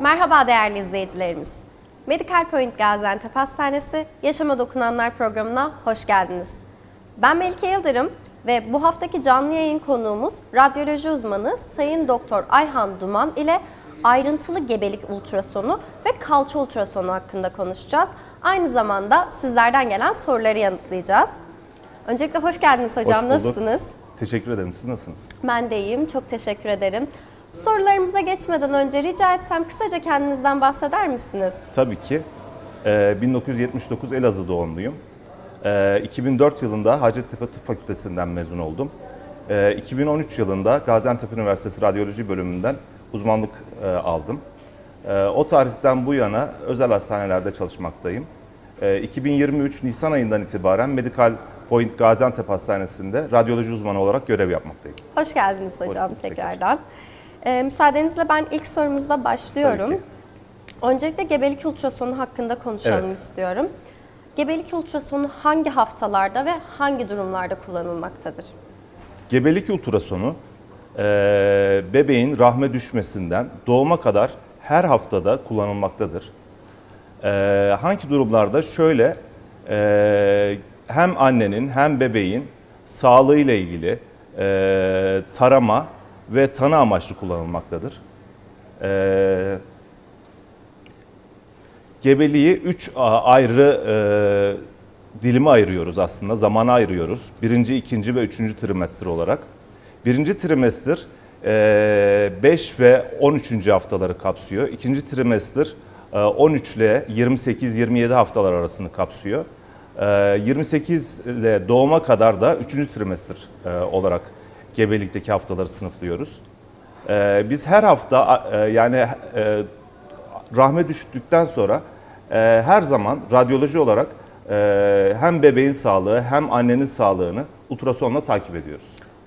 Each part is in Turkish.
Merhaba değerli izleyicilerimiz. Medical Point Gaziantep Hastanesi Yaşama Dokunanlar programına hoş geldiniz. Ben Melike Yıldırım ve bu haftaki canlı yayın konuğumuz radyoloji uzmanı Sayın Doktor Ayhan Duman ile ayrıntılı gebelik ultrasonu ve kalça ultrasonu hakkında konuşacağız. Aynı zamanda sizlerden gelen soruları yanıtlayacağız. Öncelikle hoş geldiniz hocam. Hoş bulduk. Nasılsınız? Teşekkür ederim. Siz nasılsınız? Ben de iyiyim. Çok teşekkür ederim. Sorularımıza geçmeden önce rica etsem kısaca kendinizden bahseder misiniz? Tabii ki. Ee, 1979 Elazığ doğumluyum. Ee, 2004 yılında Hacettepe Tıp Fakültesinden mezun oldum. Ee, 2013 yılında Gaziantep Üniversitesi Radyoloji bölümünden uzmanlık e, aldım. Ee, o tarihten bu yana özel hastanelerde çalışmaktayım. Ee, 2023 Nisan ayından itibaren Medical Point Gaziantep Hastanesi'nde radyoloji uzmanı olarak görev yapmaktayım. Hoş geldiniz hocam bulduk, tekrardan. Ee, müsaadenizle ben ilk sorumuzla başlıyorum. Öncelikle gebelik ultrasonu hakkında konuşalım Evet. istiyorum. Gebelik ultrasonu hangi haftalarda ve hangi durumlarda kullanılmaktadır? Gebelik ultrasonu eee, bebeğin rahme düşmesinden doğuma kadar her haftada kullanılmaktadır. Eee, hangi durumlarda? Şöyle eee, hem annenin hem bebeğin sağlığıyla ilgili eee, tarama ve tanı amaçlı kullanılmaktadır. Eee Gebeliği 3 ayrı e, dilime ayırıyoruz aslında, zamana ayırıyoruz. Birinci, ikinci ve üçüncü trimester olarak. Birinci trimester 5 ve 13. haftaları kapsıyor. İkinci trimester e, 13 ile 28-27 haftalar arasını kapsıyor. E, 28 ile doğuma kadar da üçüncü trimester e, olarak gebelikteki haftaları sınıflıyoruz. E, biz her hafta e, yani e, rahme düştükten sonra e, her zaman radyoloji olarak e, hem bebeğin sağlığı hem annenin sağlığını ultrasonla takip ediyoruz.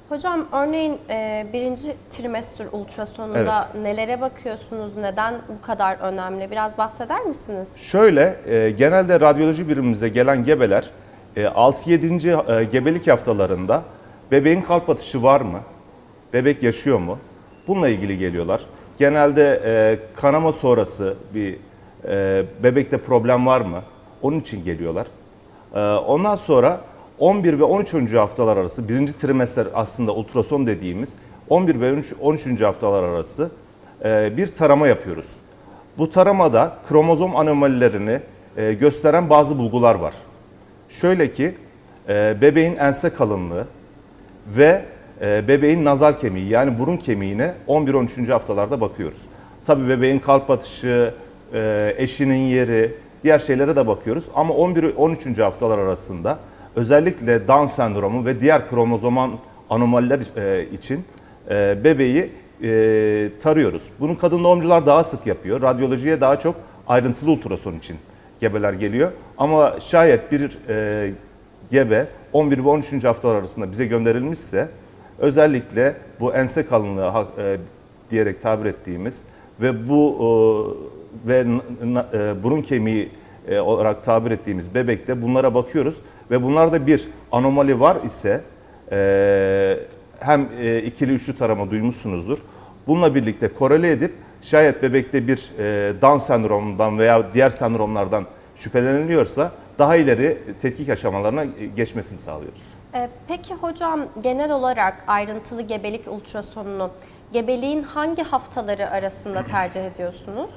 Hocam örneğin e, birinci trimester ultrasonunda nelere bakıyorsunuz? Neden bu kadar önemli? Biraz bahseder misiniz? Şöyle e, genelde radyoloji birimimize gelen gebeler e, 6-7. e, gebelik haftalarında bebeğin kalp atışı var mı? Bebek yaşıyor mu? Bununla ilgili geliyorlar. Genelde e, kanama sonrası bir e, bebekte problem var mı? Onun için geliyorlar. E, ondan sonra 11 ve 13. haftalar arası, birinci trimester aslında ultrason dediğimiz 11 ve 13. 13. haftalar arası e, bir tarama yapıyoruz. Bu taramada kromozom anomalilerini e, gösteren bazı bulgular var. Şöyle ki e, bebeğin ense kalınlığı ve e, bebeğin nazal kemiği yani burun kemiğine 11-13. haftalarda bakıyoruz. Tabii bebeğin kalp atışı, e, eşinin yeri, diğer şeylere de bakıyoruz. Ama 11-13. haftalar arasında özellikle Down sendromu ve diğer kromozoman anomaliler e, için bebeği tarıyoruz. Bunu kadın doğumcular daha sık yapıyor. Radyolojiye daha çok ayrıntılı ultrason için gebeler geliyor. Ama şayet bir gebe 11 ve 13. haftalar arasında bize gönderilmişse özellikle bu ense kalınlığı e, diyerek tabir ettiğimiz ve bu e, ve e, burun kemiği e, olarak tabir ettiğimiz bebekte bunlara bakıyoruz ve bunlarda bir anomali var ise e, hem e, ikili üçlü tarama duymuşsunuzdur. Bununla birlikte korele edip şayet bebekte bir e, Down sendromundan veya diğer sendromlardan şüpheleniliyorsa daha ileri tetkik aşamalarına geçmesini sağlıyoruz. E, peki hocam genel olarak ayrıntılı gebelik ultrasonunu gebeliğin hangi haftaları arasında tercih ediyorsunuz?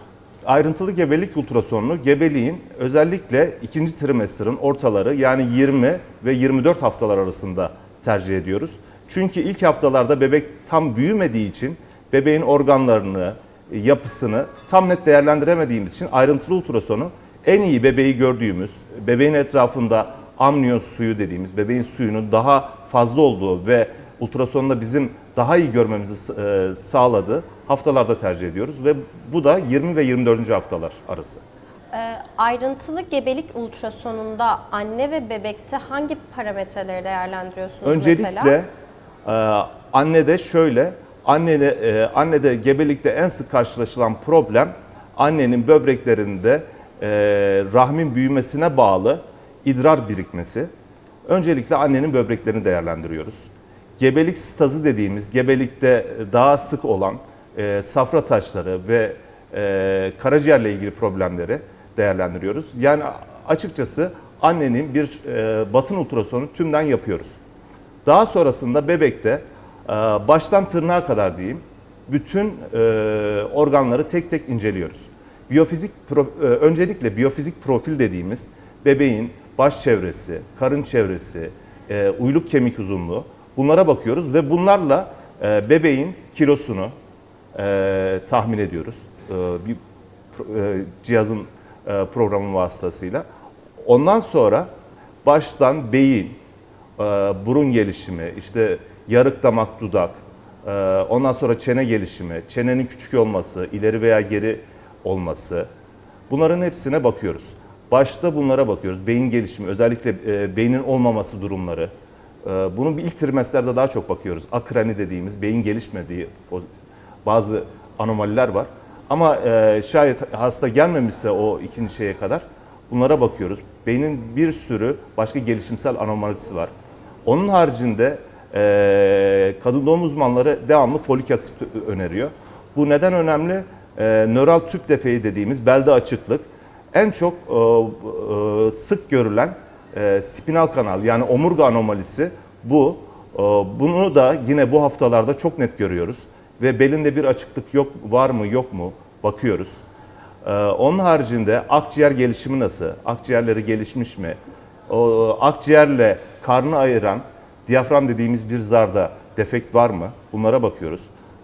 Ayrıntılı gebelik ultrasonunu gebeliğin özellikle ikinci trimesterin ortaları yani 20 ve 24 haftalar arasında tercih ediyoruz. Çünkü ilk haftalarda bebek tam büyümediği için bebeğin organlarını, yapısını tam net değerlendiremediğimiz için ayrıntılı ultrasonu en iyi bebeği gördüğümüz, bebeğin etrafında amniyon suyu dediğimiz, bebeğin suyunun daha fazla olduğu ve ultrasonda bizim daha iyi görmemizi e, sağladığı haftalarda tercih ediyoruz ve bu da 20 ve 24. haftalar arası. E, ayrıntılı gebelik ultrasonunda anne ve bebekte hangi parametreleri değerlendiriyorsunuz Öncelikle mesela? e, annede şöyle, annede, e, annede gebelikte en sık karşılaşılan problem annenin böbreklerinde e, rahmin büyümesine bağlı idrar birikmesi. Öncelikle annenin böbreklerini değerlendiriyoruz. Gebelik stazı dediğimiz gebelikte daha sık olan e, safra taşları ve e, karaciğerle ilgili problemleri değerlendiriyoruz. Yani açıkçası annenin bir e, batın ultrasonu tümden yapıyoruz. Daha sonrasında bebekte e, baştan tırnağa kadar diyeyim bütün e, organları tek tek inceliyoruz. Biyofizik e, öncelikle biyofizik profil dediğimiz bebeğin baş çevresi, karın çevresi, e, uyluk kemik uzunluğu bunlara bakıyoruz ve bunlarla e, bebeğin kilosunu tahmin ediyoruz. Bir cihazın programı vasıtasıyla. Ondan sonra baştan beyin, burun gelişimi, işte yarık damak dudak, ondan sonra çene gelişimi, çenenin küçük olması, ileri veya geri olması. Bunların hepsine bakıyoruz. Başta bunlara bakıyoruz. Beyin gelişimi, özellikle e, beynin olmaması durumları. E, Bunun bir ilk trimeslerde daha çok bakıyoruz. Akrani dediğimiz beyin gelişmediği o- bazı anomaliler var. Ama e, şayet hasta gelmemişse o ikinci şeye kadar bunlara bakıyoruz. Beynin bir sürü başka gelişimsel anomalisi var. Onun haricinde e, kadın doğum uzmanları devamlı folik asit öneriyor. Bu neden önemli? E, nöral tüp defeği dediğimiz belde açıklık en çok e, e, sık görülen e, spinal kanal yani omurga anomalisi bu. E, bunu da yine bu haftalarda çok net görüyoruz ve belinde bir açıklık yok var mı yok mu bakıyoruz. Ee, onun haricinde akciğer gelişimi nasıl? Akciğerleri gelişmiş mi? O, akciğerle karnı ayıran diyafram dediğimiz bir zarda defekt var mı? Bunlara bakıyoruz.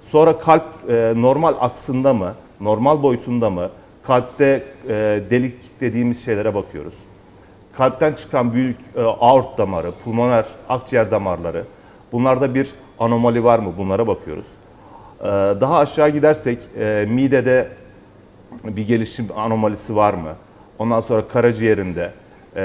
Sonra kalp e, normal aksında mı? Normal boyutunda mı? Kalpte e, delik dediğimiz şeylere bakıyoruz. Kalpten çıkan büyük e, aort damarı, pulmoner akciğer damarları. Bunlarda bir anomali var mı? Bunlara bakıyoruz. Ee, Daha aşağı gidersek e, midede bir gelişim anomalisi var mı? Ondan sonra karaciğerinde, e,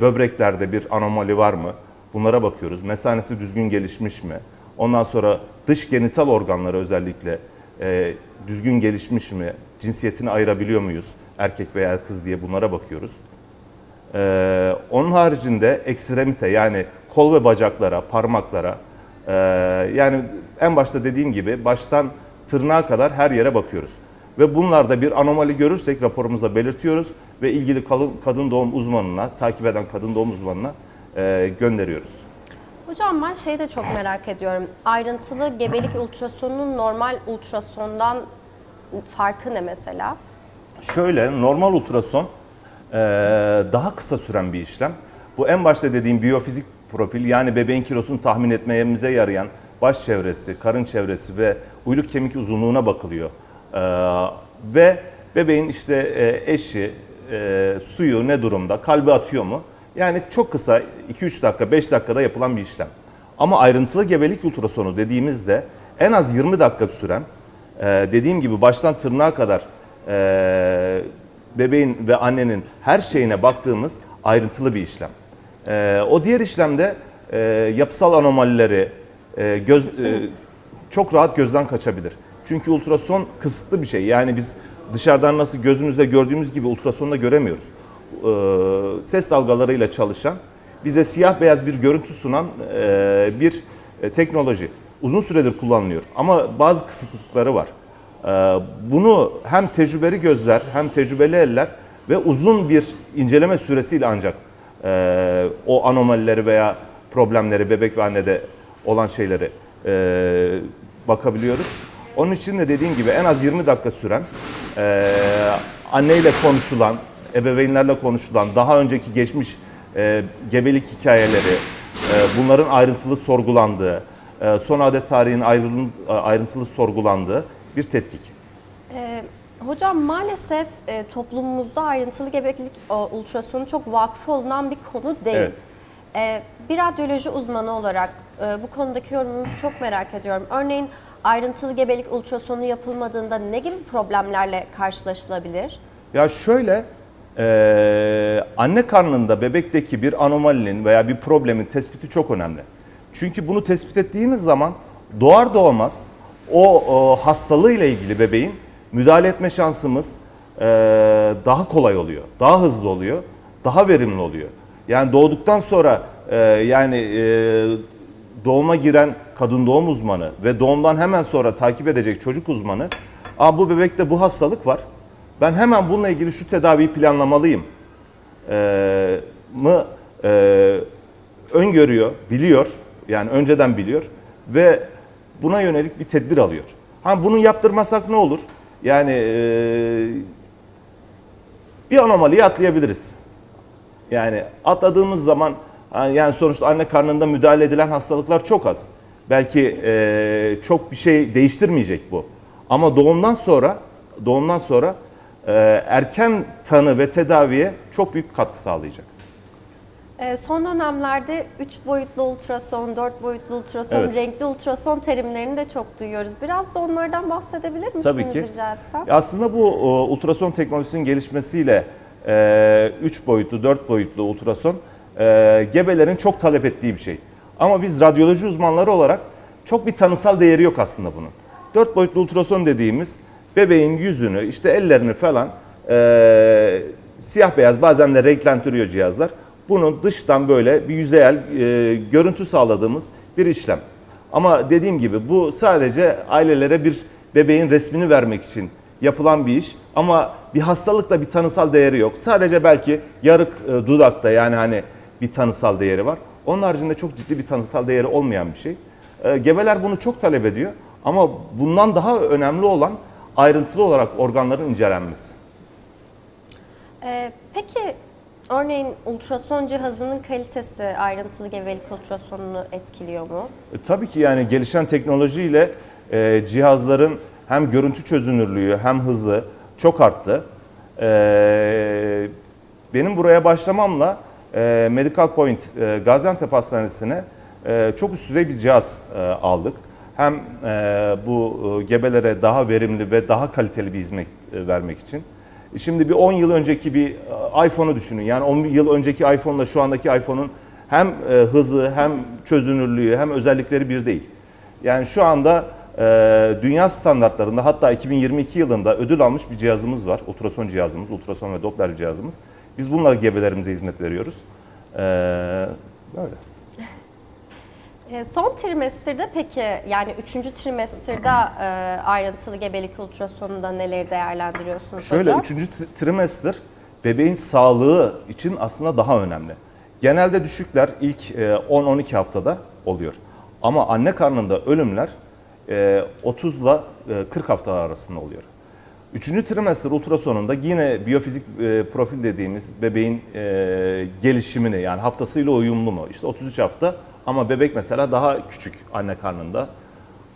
böbreklerde bir anomali var mı? Bunlara bakıyoruz. Mesanesi düzgün gelişmiş mi? Ondan sonra dış genital organları özellikle e, düzgün gelişmiş mi? Cinsiyetini ayırabiliyor muyuz? Erkek veya kız diye bunlara bakıyoruz. Ee, onun haricinde ekstremite yani kol ve bacaklara, parmaklara e, yani en başta dediğim gibi baştan tırnağa kadar her yere bakıyoruz. Ve bunlarda bir anomali görürsek raporumuzda belirtiyoruz ve ilgili kadın, kadın doğum uzmanına, takip eden kadın doğum uzmanına e, gönderiyoruz. Hocam ben şeyi de çok merak ediyorum. Ayrıntılı gebelik ultrasonunun normal ultrasondan farkı ne mesela? Şöyle normal ultrason eee, daha kısa süren bir işlem. Bu en başta dediğim biyofizik profil yani bebeğin kilosunu tahmin etmemize yarayan baş çevresi, karın çevresi ve uyluk kemik uzunluğuna bakılıyor. Eee, ve bebeğin işte e, eşi, e, suyu ne durumda, kalbi atıyor mu? Yani çok kısa 2-3 dakika, 5 dakikada yapılan bir işlem. Ama ayrıntılı gebelik ultrasonu dediğimizde en az 20 dakika süren, e, dediğim gibi baştan tırnağa kadar e, bebeğin ve annenin her şeyine baktığımız ayrıntılı bir işlem. E, o diğer işlemde yapısal anomalileri göz, çok rahat gözden kaçabilir. Çünkü ultrason kısıtlı bir şey. Yani biz dışarıdan nasıl gözümüzle gördüğümüz gibi ultrasonda göremiyoruz. E, ses dalgalarıyla çalışan, bize siyah beyaz bir görüntü sunan e, bir e, teknoloji. Uzun süredir kullanılıyor ama bazı kısıtlıkları var. Bunu hem tecrübeli gözler hem tecrübeli eller ve uzun bir inceleme süresiyle ancak o anomalileri veya problemleri bebek ve annede olan şeyleri bakabiliyoruz. Onun için de dediğim gibi en az 20 dakika süren anneyle konuşulan, ebeveynlerle konuşulan, daha önceki geçmiş e, gebelik hikayeleri, e, bunların ayrıntılı sorgulandığı, e, son adet tarihinin ayrılın- ayrıntılı sorgulandığı bir tetkik. Ee, hocam maalesef e, toplumumuzda ayrıntılı gebelik e, ultrasonu çok vakıf olunan bir konu değil. Evet. Ee, bir radyoloji uzmanı olarak e, bu konudaki yorumunuzu çok merak ediyorum. Örneğin ayrıntılı gebelik ultrasonu yapılmadığında ne gibi problemlerle karşılaşılabilir? Ya şöyle, e, anne karnında bebekteki bir anomalinin veya bir problemin tespiti çok önemli. Çünkü bunu tespit ettiğimiz zaman doğar doğmaz o, o hastalığıyla ilgili bebeğin müdahale etme şansımız e, daha kolay oluyor, daha hızlı oluyor, daha verimli oluyor. Yani doğduktan sonra e, yani e, doğuma giren kadın doğum uzmanı ve doğumdan hemen sonra takip edecek çocuk uzmanı Aa, bu bebekte bu hastalık var. Ben hemen bununla ilgili şu tedaviyi planlamalıyım e, mı e, öngörüyor, biliyor. Yani önceden biliyor ve buna yönelik bir tedbir alıyor. Ha bunu yaptırmasak ne olur? Yani e, bir anomaliyi atlayabiliriz. Yani atladığımız zaman yani sonuçta anne karnında müdahale edilen hastalıklar çok az. Belki e, çok bir şey değiştirmeyecek bu. Ama doğumdan sonra doğumdan sonra erken tanı ve tedaviye çok büyük katkı sağlayacak. Ee, son dönemlerde 3 boyutlu ultrason, 4 boyutlu ultrason, Evet. renkli ultrason terimlerini de çok duyuyoruz. Biraz da onlardan bahsedebilir misiniz Tabii ki. rica etsem? Aslında bu e, ultrason teknolojisinin gelişmesiyle 3 boyutlu, 4 boyutlu ultrason e, gebelerin çok talep ettiği bir şey. Ama biz radyoloji uzmanları olarak çok bir tanısal değeri yok aslında bunun. 4 boyutlu ultrason dediğimiz bebeğin yüzünü, işte ellerini falan e, siyah beyaz bazen de renklendiriyor cihazlar. Bunun dıştan böyle bir yüzeyel e, görüntü sağladığımız bir işlem. Ama dediğim gibi bu sadece ailelere bir bebeğin resmini vermek için yapılan bir iş. Ama bir hastalıkla bir tanısal değeri yok. Sadece belki yarık e, dudakta yani hani bir tanısal değeri var. Onun haricinde çok ciddi bir tanısal değeri olmayan bir şey. E, gebeler bunu çok talep ediyor. Ama bundan daha önemli olan ayrıntılı olarak organların incelenmesi. Ee, peki örneğin ultrason cihazının kalitesi ayrıntılı gebelik ultrasonunu etkiliyor mu? E, Tabii ki yani gelişen teknolojiyle e, cihazların hem görüntü çözünürlüğü hem hızı çok arttı. E, benim buraya başlamamla e, Medical Point e, Gaziantep Hastanesi'ne e, çok üst düzey bir cihaz e, aldık. Hem e, bu e, gebelere daha verimli ve daha kaliteli bir hizmet e, vermek için. Şimdi bir 10 yıl önceki bir iPhone'u düşünün. Yani 10 yıl önceki iPhone'la şu andaki iPhone'un hem hızı hem çözünürlüğü hem özellikleri bir değil. Yani şu anda dünya standartlarında hatta 2022 yılında ödül almış bir cihazımız var. Ultrason cihazımız, ultrason ve Doppler cihazımız. Biz bunlara gebelerimize hizmet veriyoruz. Böyle. Ee, son trimesterde peki yani 3. trimesterda e, ayrıntılı gebelik ultrasonunda neleri değerlendiriyorsunuz Şöyle hocam? üçüncü tri- trimester bebeğin sağlığı için aslında daha önemli. Genelde düşükler ilk e, 10-12 haftada oluyor. Ama anne karnında ölümler e, 30 ile 40 haftalar arasında oluyor. Üçüncü trimester ultrasonunda yine biyofizik e, profil dediğimiz bebeğin e, gelişimini yani haftasıyla uyumlu mu? İşte 33 hafta ama bebek mesela daha küçük anne karnında.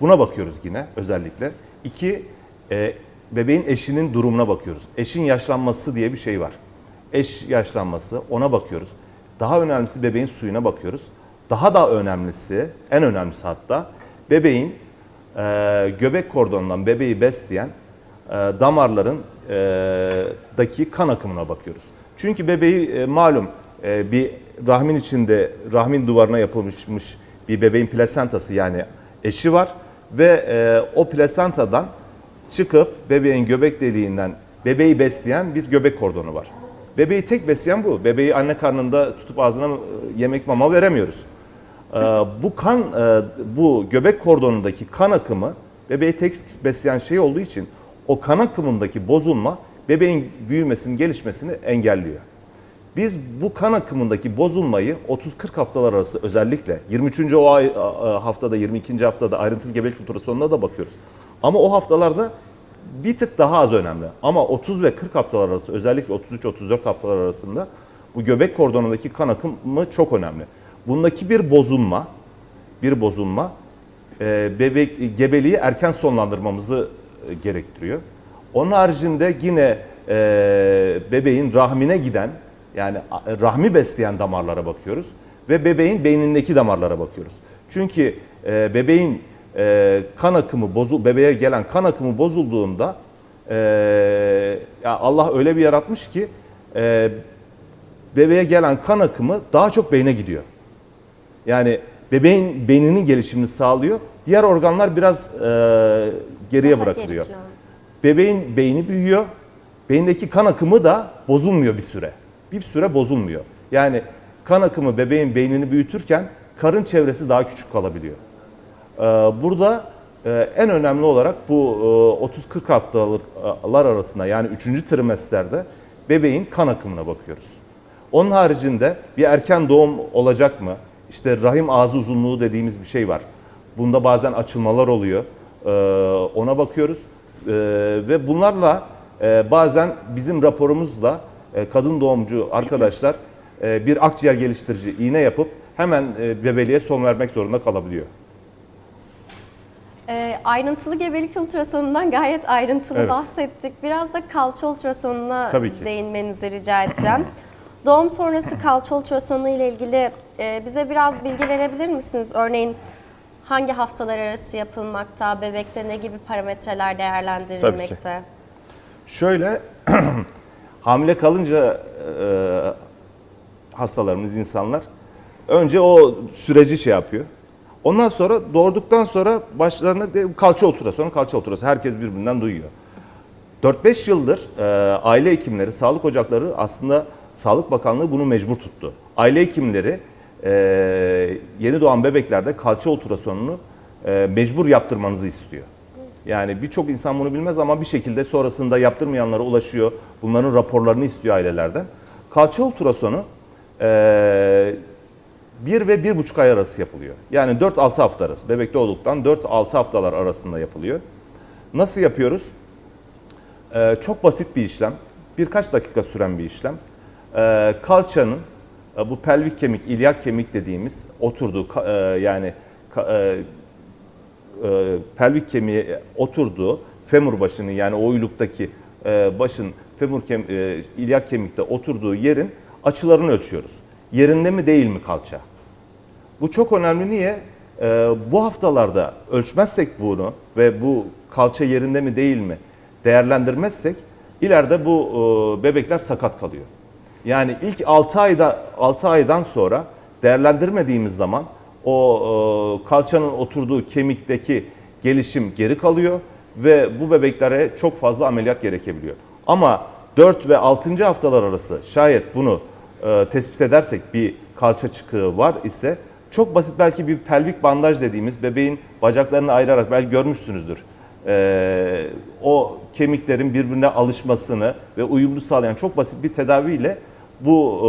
Buna bakıyoruz yine özellikle. İki, e, bebeğin eşinin durumuna bakıyoruz. Eşin yaşlanması diye bir şey var. Eş yaşlanması ona bakıyoruz. Daha önemlisi bebeğin suyuna bakıyoruz. Daha da önemlisi, en önemlisi hatta bebeğin e, göbek kordonundan bebeği besleyen e, damarların e, daki kan akımına bakıyoruz. Çünkü bebeği e, malum e, bir rahmin içinde rahmin duvarına yapılmış bir bebeğin plasentası yani eşi var ve e, o plasentadan çıkıp bebeğin göbek deliğinden bebeği besleyen bir göbek kordonu var. Bebeği tek besleyen bu. Bebeği anne karnında tutup ağzına e, yemek mama veremiyoruz. Ee, bu kan, e, bu göbek kordonundaki kan akımı bebeği tek besleyen şey olduğu için o kan akımındaki bozulma bebeğin büyümesini, gelişmesini engelliyor. Biz bu kan akımındaki bozulmayı 30-40 haftalar arası özellikle 23. o ay, haftada 22. haftada ayrıntılı gebelik ultrasonuna da bakıyoruz. Ama o haftalarda bir tık daha az önemli. Ama 30 ve 40 haftalar arası özellikle 33-34 haftalar arasında bu göbek kordonundaki kan akımı çok önemli. Bundaki bir bozulma, bir bozulma e, bebek gebeliği erken sonlandırmamızı e, gerektiriyor. Onun haricinde yine e, bebeğin rahmine giden yani rahmi besleyen damarlara bakıyoruz ve bebeğin beynindeki damarlara bakıyoruz. Çünkü e, bebeğin e, kan akımı bozul bebeğe gelen kan akımı bozulduğunda e, ya Allah öyle bir yaratmış ki e, bebeğe gelen kan akımı daha çok beyne gidiyor. Yani bebeğin beyninin gelişimini sağlıyor. Diğer organlar biraz e, geriye Daha bırakılıyor. plan. Bebeğin beyni büyüyor. Beyindeki kan akımı da bozulmuyor bir süre. Bir süre bozulmuyor. Yani kan akımı bebeğin beynini büyütürken karın çevresi daha küçük kalabiliyor. Ee, Burada Ee, en önemli olarak bu e, 30-40 haftalar arasında yani 3. trimesterde bebeğin kan akımına bakıyoruz. Onun haricinde bir erken doğum olacak mı? İşte rahim ağzı uzunluğu dediğimiz bir şey var. Bunda bazen açılmalar oluyor. Ee, ona bakıyoruz. Ee, ve bunlarla e, bazen bizim raporumuzla e, kadın doğumcu arkadaşlar e, bir akciğer geliştirici iğne yapıp hemen e, bebeliğe son vermek zorunda kalabiliyor. Ee, ayrıntılı gebelik ultrasonundan gayet ayrıntılı Evet. bahsettik. Biraz da kalça ultrasonuna Tabii ki. değinmenizi rica edeceğim. Doğum sonrası kalça ultrasonu ile ilgili e, bize biraz bilgi verebilir misiniz? Örneğin hangi haftalar arası yapılmakta, bebekte ne gibi parametreler değerlendirilmekte? Şöyle hamile kalınca e, hastalarımız insanlar önce o süreci şey yapıyor. Ondan sonra doğurduktan sonra başlarına de kalça ultrasonu, kalça ultrasonu herkes birbirinden duyuyor. 4-5 yıldır e, aile hekimleri, sağlık ocakları aslında Sağlık Bakanlığı bunu mecbur tuttu. Aile hekimleri e, yeni doğan bebeklerde kalça ultrasonunu e, mecbur yaptırmanızı istiyor. Yani birçok insan bunu bilmez ama bir şekilde sonrasında yaptırmayanlara ulaşıyor. Bunların raporlarını istiyor ailelerden. Kalça ultrasonu e, 1 ve 1,5 ay arası yapılıyor. Yani 4-6 hafta arası. Bebek doğduktan 4-6 haftalar arasında yapılıyor. Nasıl yapıyoruz? Ee, çok basit bir işlem. Birkaç dakika süren bir işlem. Ee, kalçanın e, bu pelvik kemik, ilyak kemik dediğimiz oturduğu e, yani e, e, pelvik kemiğe oturduğu femur başının yani o uyluktaki e, başın femur kem, e, ilyak kemikte oturduğu yerin açılarını ölçüyoruz. Yerinde mi değil mi kalça? Bu çok önemli niye? Ee, bu haftalarda ölçmezsek bunu ve bu kalça yerinde mi değil mi değerlendirmezsek ileride bu e, bebekler sakat kalıyor. Yani ilk 6 ayda 6 aydan sonra değerlendirmediğimiz zaman o e, kalçanın oturduğu kemikteki gelişim geri kalıyor ve bu bebeklere çok fazla ameliyat gerekebiliyor. Ama 4 ve 6. haftalar arası şayet bunu e, tespit edersek bir kalça çıkığı var ise çok basit belki bir pelvik bandaj dediğimiz bebeğin bacaklarını ayırarak belki görmüşsünüzdür. E, o kemiklerin birbirine alışmasını ve uyumlu sağlayan çok basit bir tedaviyle bu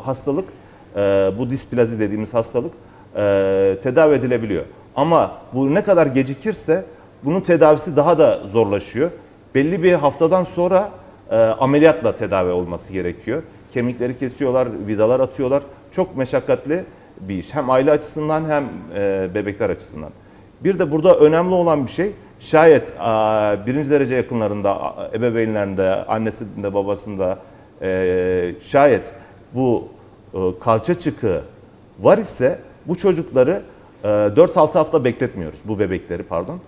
e, hastalık, e, bu displazi dediğimiz hastalık e, tedavi edilebiliyor. Ama bu ne kadar gecikirse bunun tedavisi daha da zorlaşıyor. Belli bir haftadan sonra e, ameliyatla tedavi olması gerekiyor. Kemikleri kesiyorlar, vidalar atıyorlar. Çok meşakkatli bir iş. Hem aile açısından hem e, bebekler açısından. Bir de burada önemli olan bir şey şayet e, birinci derece yakınlarında, ebeveynlerinde, annesinde, babasında e, şayet bu e, kalça çıkığı var ise bu çocukları e, 4-6 hafta bekletmiyoruz. Bu bebekleri pardon.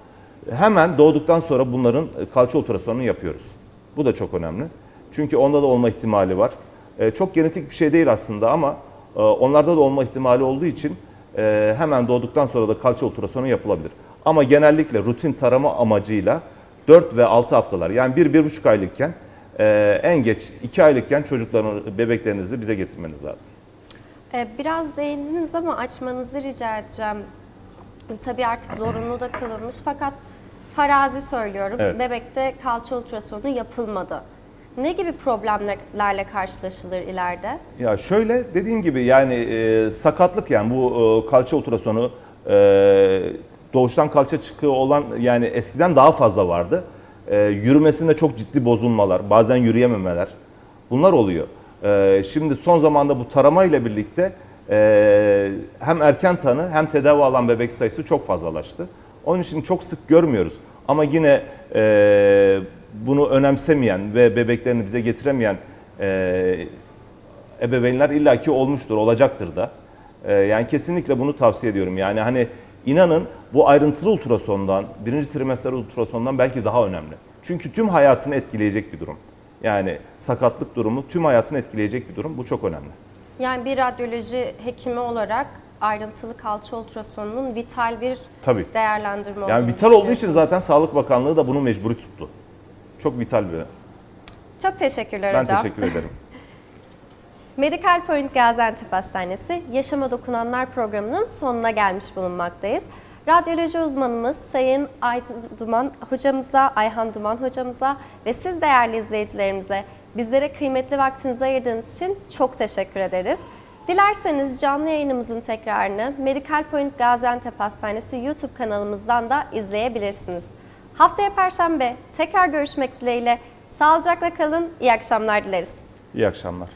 Hemen doğduktan sonra bunların kalça ultrasonunu yapıyoruz. Bu da çok önemli. Çünkü onda da olma ihtimali var. E, çok genetik bir şey değil aslında ama e, onlarda da olma ihtimali olduğu için e, hemen doğduktan sonra da kalça ultrasonu yapılabilir. Ama genellikle rutin tarama amacıyla 4 ve 6 haftalar yani 1-1,5 aylıkken e, en geç 2 aylıkken çocukların bebeklerinizi bize getirmeniz lazım. Ee, Biraz değindiniz ama açmanızı rica edeceğim. Tabii artık zorunlu da kılınmış fakat farazi söylüyorum. Evet. Bebekte kalça ultrasonu yapılmadı. Ne gibi problemlerle karşılaşılır ileride? Ya şöyle dediğim gibi yani e, sakatlık yani bu e, kalça ultrasonu e, doğuştan kalça çıkığı olan yani eskiden daha fazla vardı. E, yürümesinde çok ciddi bozulmalar, bazen yürüyememeler bunlar oluyor. E, şimdi son zamanda bu tarama ile birlikte e, hem erken tanı hem tedavi alan bebek sayısı çok fazlalaştı. Onun için çok sık görmüyoruz. Ama yine e, bunu önemsemeyen ve bebeklerini bize getiremeyen e, ebeveynler illaki olmuştur, olacaktır da. Ee, yani kesinlikle bunu tavsiye ediyorum. Yani hani inanın bu ayrıntılı ultrasondan, birinci trimester ultrasondan belki daha önemli. Çünkü tüm hayatını etkileyecek bir durum. Yani sakatlık durumu tüm hayatını etkileyecek bir durum. Bu çok önemli. Yani bir radyoloji hekimi olarak ayrıntılı kalça ultrasonunun vital bir Tabii. değerlendirme Yani olduğunu vital olduğu için zaten Sağlık Bakanlığı da bunu mecburi tuttu. Çok vital bir. Çok teşekkürler Ben hocam. teşekkür ederim. Medical Point Gaziantep Hastanesi Yaşama Dokunanlar programının sonuna gelmiş bulunmaktayız. Radyoloji uzmanımız Sayın Ayhan Duman hocamıza, Ayhan Duman hocamıza ve siz değerli izleyicilerimize bizlere kıymetli vaktinizi ayırdığınız için çok teşekkür ederiz. Dilerseniz canlı yayınımızın tekrarını Medical Point Gaziantep Hastanesi YouTube kanalımızdan da izleyebilirsiniz. Haftaya Perşembe tekrar görüşmek dileğiyle. Sağlıcakla kalın, iyi akşamlar dileriz. İyi akşamlar.